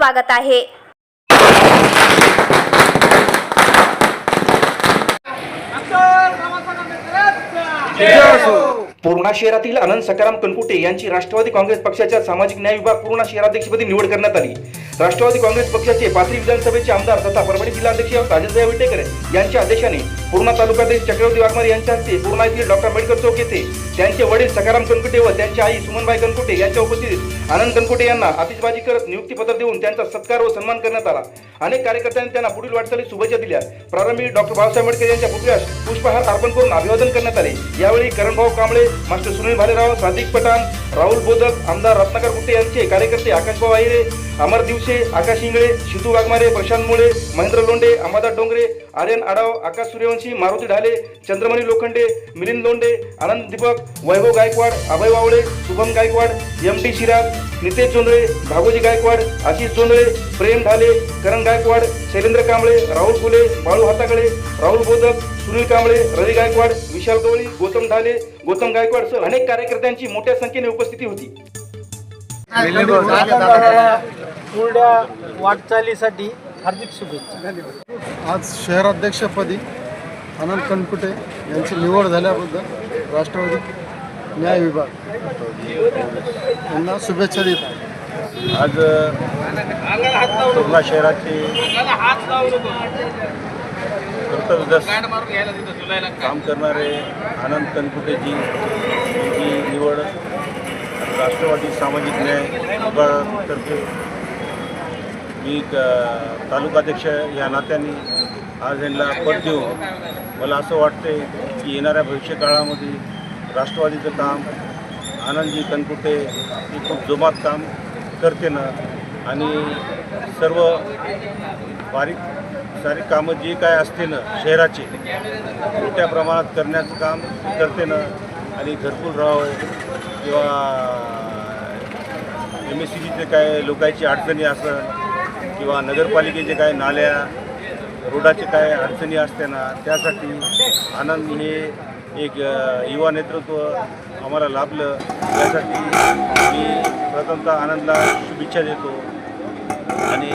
स्वागत आहे. पूर्णा शहरातील आनंद सकाराम कनकुटे यांची राष्ट्रवादी काँग्रेस पक्षाच्या सामाजिक न्याय विभाग पूर्णा शहराध्यक्षपदी निवड करण्यात आली. राष्ट्रवादी काँग्रेस पक्षाचे पाथरी विधानसभेचे आमदार तथा परभणी जिल्हाध्यक्ष राजेंद्र विटेकर यांच्या आदेशाने पूर्णा तालुक्यातील चक्रवर्ती वाघमारे यांच्या हस्ते पूर्णा येथील डॉक्टर आंबेडकर चौक येथे त्यांचे वडील सकाराम कनकुटे व त्यांची आई सुमनबाई कनकुटे यांच्या उपस्थितीत आनंद कनकुटे यांना आतिषबाजी करत नियुक्तीपत्र देऊन त्यांचा सत्कार व सन्मान करण्यात आला. अनेक कार्यकर्त्यांनी त्यांना पुढील वाटचाली शुभेच्छा दिल्या. प्रारंभी डॉक्टर बाबासाहेब आंबेडकर यांच्या पुतळ्यास पुष्पहार अर्पण करून अभिवादन करण्यात आले. यावेळी करणभाऊ कांबळे मास्टर सुनील भालेराव सादिक पठाण राहुल बोदक आमदार रत्नाकर कुटे यांचे कार्यकर्ते आकाशबाव आहिरे अमर दिवसे आकाश इंगळे शितू वाघमारे प्रशांत मुळे महेंद्र लोंडे अंबादास डोंगरे आर्यन आडाव आकाश सूर्यवंशी मारुती ढाले चंद्रमणी लोखंडे मिलिंद लोंडे आनंद दीपक वैभव गायकवाड अभय वावळे शुभम गायकवाड एम टी शिराज नितेश जोंधळे भागोजी गायकवाड आशिष जोंधळे प्रेम ढाले करण गायकवाड शैलेंद्र कांबळे राहुल फुले बाळू हाताकडे राहुल बोदक सुनील कांबळे रवी गायकवाड विशाल गवळी गौतम ढाले गौतम गायकवाड सह अनेक कार्यकर्त्यांची मोठ्या संख्येने उपस्थिती होती. वाटचालीसाठी हार्दिक शुभेच्छा. आज शहराध्यक्षपदी आनंद कनकुटे यांची निवड झाल्याबद्दल राष्ट्रवादी न्याय विभाग यांना शुभेच्छा देत आहे. आज पूर्णा शहराचे काम करणारे आनंद तनकुटेजी यांची निवड राष्ट्रवादी सामाजिक न्याय विभागातर्फे मी क- तालुकाध्यक्ष या नात्याने आज यांना पद देऊन मला असं वाटते की येणाऱ्या भविष्यकाळामध्ये राष्ट्रवादीचं काम आनंदजी कनकुटे हे खूप जोमात काम करते ना. आणि सर्व बारीक सारी कामं जी काय असते ना शहराची मोठ्या प्रमाणात करण्याचं काम करते ना. आणि घरकुल राव किंवा एम एस सी बीचे काय लोकांची अडचणी असं किंवा नगरपालिकेचे काय नाल्या रोडाचे काय अडचणी असते ना त्यासाठी आनंद हे एक युवा नेतृत्व आम्हाला लाभलं. त्यासाठी मी प्रथमतः आनंदला शुभेच्छा देतो. आणि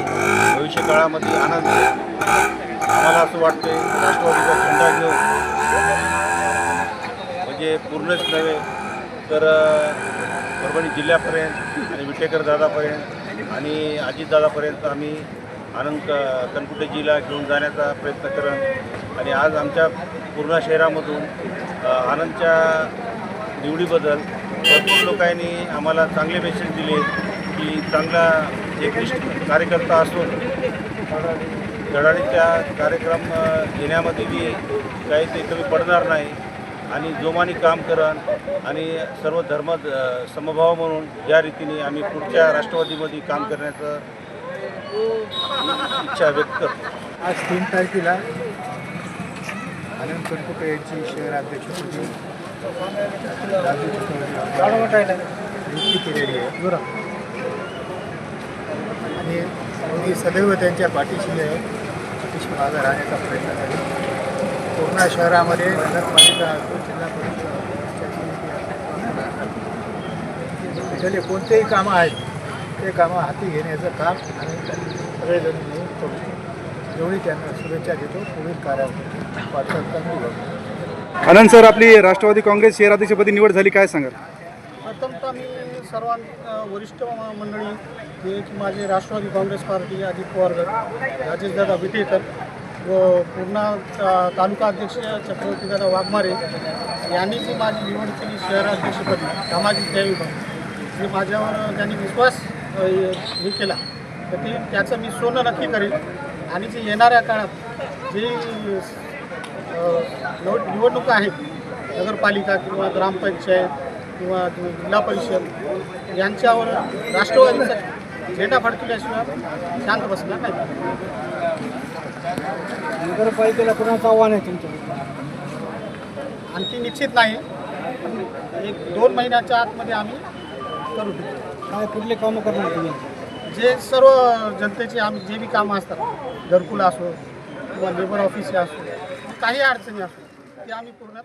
भविष्य काळामध्ये आनंद आम्हाला असं वाटते राष्ट्रवादीचा झेंडा घेऊन म्हणजे पूर्णच नव्हे तर परभणी जिल्ह्यापर्यंत आणि विटेकर दादापर्यंत आणि अजितदादापर्यंत आम्ही आनंद कनकुटेजीला घेऊन जाण्याचा प्रयत्न करन. आणि आज आमच्या पूर्णा शहरामधून आनंदच्या निवडीबद्दल भरपूर लोकांनी आम्हाला चांगले मेसेज दिले की चांगला एकनिष्ठ कार्यकर्ता असून धडाडीच्या कार्यक्रम घेण्यामध्ये बी काही ते कमी पडणार नाही. आणि जोमाने काम करन आणि सर्व धर्म समभाव म्हणून ज्या रीतीने आम्ही पुढच्या राष्ट्रवादीमध्ये काम करण्याचं इच्छा व्यक्त करतो. आज तीन तारखेला आनंद कनकुटे यांची शहर अध्यक्षपदी राजू चक्रवर्ती नियुक्ती केलेली आहे. बरं. आणि मी सदैव त्यांच्या पाठीशी आहे. पाठीशी मागं राहण्याचा प्रयत्न करेन. पूर्णा शहरामध्ये नगरपालिका असो जिल्हा परिषद असो, तिथले कोणतेही कामं आहेत ते कामं हाती घेण्याचं काम आणि सगळेजण मिळून करू एवढी त्यांना शुभेच्छा देतो. पुढील चांगली बघू आनंद सर आपली राष्ट्रवादी काँग्रेस शहराध्यक्षपदी निवड झाली काय सांगाल? प्रथमतः मी सर्वां वरिष्ठ मंडळी जे की माझे राष्ट्रवादी काँग्रेस पार्टी अजित पवार राजेशदादा विटेकर पूर्णा ता- तालुका अध्यक्ष चक्रवर्तीदादा वाघमारे यांनी जी माझी निवड केली शहराध्यक्षपदी सामाजिक न्याय विभाग जे माझ्यावर त्यांनी विश्वास हे केला तर ते त्याचं मी सोनं नक्की करेन आणि जे येणाऱ्या काळात जे निवड निवडणुका आहेत नगरपालिका किंवा ग्रामपंचायत किंवा जिल्हा परिषद यांच्यावर राष्ट्रवादीचा झेंडा फडकल्याशिवाय शांत बसणार नाही. नगरपालिकेला कोणाचं आव्हान आहे तुमचं आणखी निश्चित नाही. एक दोन महिन्याच्या आतमध्ये आम्ही करू काय कुठले कामं करणार तुम्ही? जे सर्व जनतेचे आम्ही जे बी कामं असतात घरकुल असो किंवा लेबर ऑफिस असो काही अडचणी असो ते आम्ही पूर्ण